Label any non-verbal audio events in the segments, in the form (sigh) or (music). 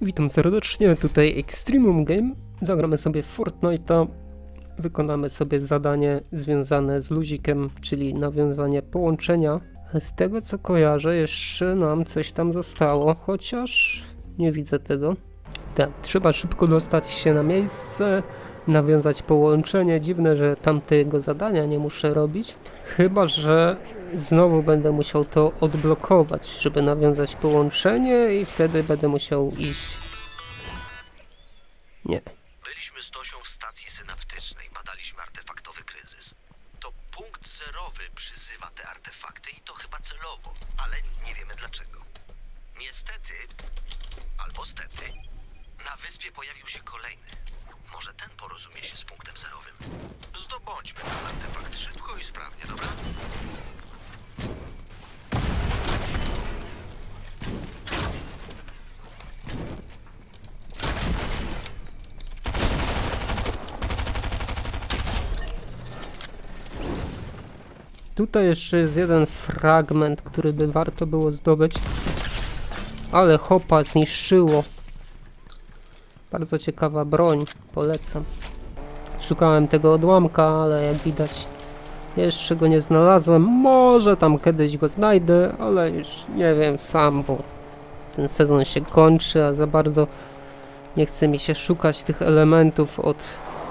Witam serdecznie, tutaj Extremum Game. Zagramy sobie Fortnite'a. Wykonamy sobie zadanie związane z luzikiem, czyli nawiązanie połączenia. Z tego co kojarzę, jeszcze nam coś tam zostało, chociaż nie widzę tego. Tak, trzeba szybko dostać się na miejsce, nawiązać połączenie. Dziwne, że tamtego zadania nie muszę robić. Chyba, że znowu będę musiał to odblokować, żeby nawiązać połączenie i wtedy będę musiał iść. Nie. Byliśmy z Tosią w stacji synaptycznej, badaliśmy artefaktowy kryzys. To punkt zerowy przyzywa te artefakty i to chyba celowo, ale nie wiemy dlaczego. Niestety, albo stety, na wyspie pojawił się kolejny. Może ten porozumie się z punktem zerowym. Zdobądźmy ten artefakt szybko i sprawnie, dobra? Tutaj jeszcze jest jeden fragment, który by warto było zdobyć. Ale hopa zniszczyło. Bardzo ciekawa broń, polecam. Szukałem tego odłamka, ale jak widać jeszcze go nie znalazłem. Może tam kiedyś go znajdę, ale już nie wiem sam, bo ten sezon się kończy, a za bardzo nie chce mi się szukać tych elementów od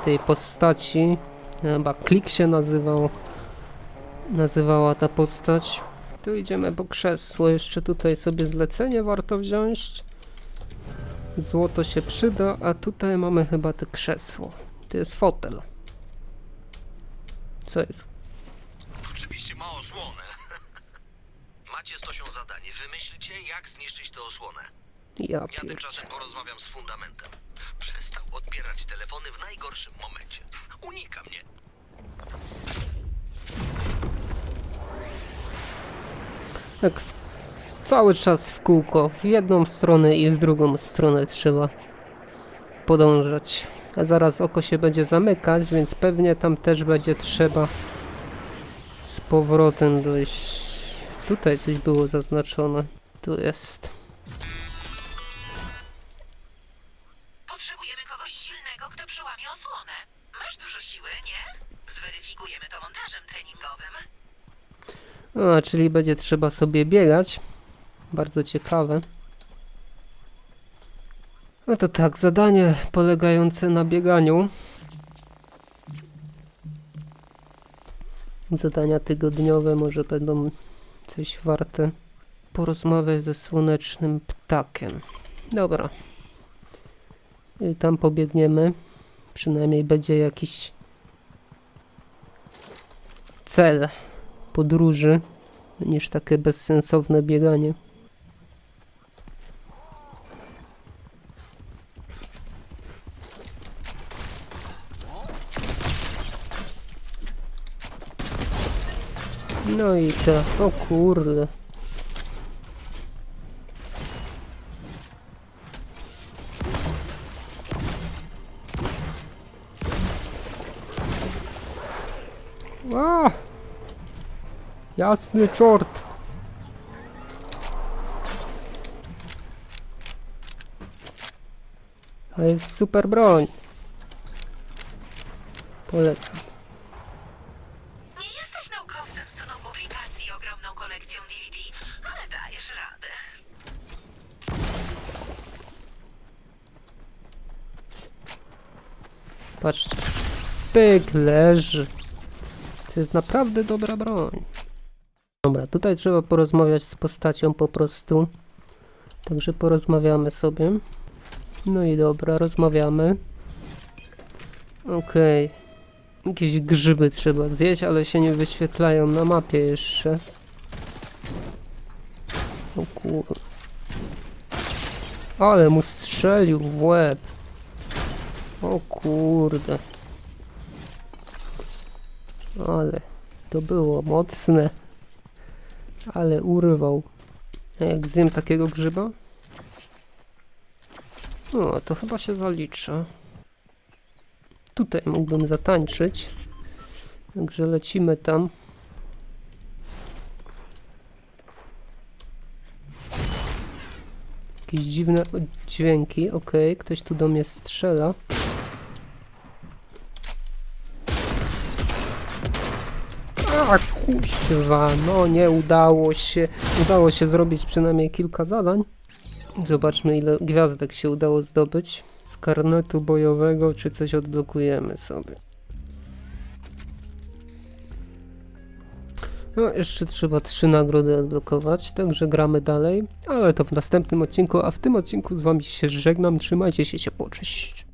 tej postaci. Chyba klik się nazywał nazywała ta postać. Tu idziemy po krzesło. Jeszcze tutaj sobie zlecenie warto wziąć. Złoto się przyda, a tutaj mamy chyba te krzesło. To jest fotel. Co jest? Oczywiście ma osłonę. (laughs) Macie z Tosią zadanie. Wymyślcie, jak zniszczyć tę osłonę. Ja Ja pierdzie. tymczasem porozmawiam z fundamentem. Przestał odbierać telefony w najgorszym momencie. Unika mnie. Tak cały czas w kółko. W jedną stronę i w drugą stronę trzeba podążać. A zaraz oko się będzie zamykać, więc pewnie tam też będzie trzeba z powrotem dojść. Tutaj coś było zaznaczone. Tu jest. Potrzebujemy kogoś silnego, kto przełamie osłonę. Masz dużo siły, nie? Zweryfikujemy to montażem treningowym. A, czyli będzie trzeba sobie biegać. Bardzo ciekawe. No to tak, zadanie polegające na bieganiu. Zadania tygodniowe może będą coś warte. Porozmawiać ze słonecznym ptakiem. Dobra. I tam pobiegniemy. Przynajmniej będzie jakiś cel podróży niż takie bezsensowne bieganie. No i to, o kurde. A! Jasny czort. To jest super broń. Polecam. Nie jesteś naukowcem z toną publikacji i ogromną kolekcją DVD, ale dajesz radę. Patrzcie. Pyk leży. To jest naprawdę dobra broń. Dobra, tutaj trzeba porozmawiać z postacią po prostu. Także porozmawiamy sobie. No i dobra, rozmawiamy. Okej. Jakieś grzyby trzeba zjeść, ale się nie wyświetlają na mapie jeszcze. O kur... Ale mu strzelił w łeb. O kurde. Ale to było mocne. Ale urwał. A jak zjem takiego grzyba? O, to chyba się zalicza. Tutaj mógłbym zatańczyć. Także lecimy tam. Jakieś dziwne dźwięki. Okej, ktoś tu do mnie strzela. A kuźwa, no nie udało się. Udało się zrobić przynajmniej kilka zadań. Zobaczmy ile gwiazdek się udało zdobyć. Z karnetu bojowego czy coś odblokujemy sobie. No, jeszcze trzeba trzy nagrody odblokować, także gramy dalej, ale to w następnym odcinku, a w tym odcinku z wami się żegnam, trzymajcie się ciepło, cześć!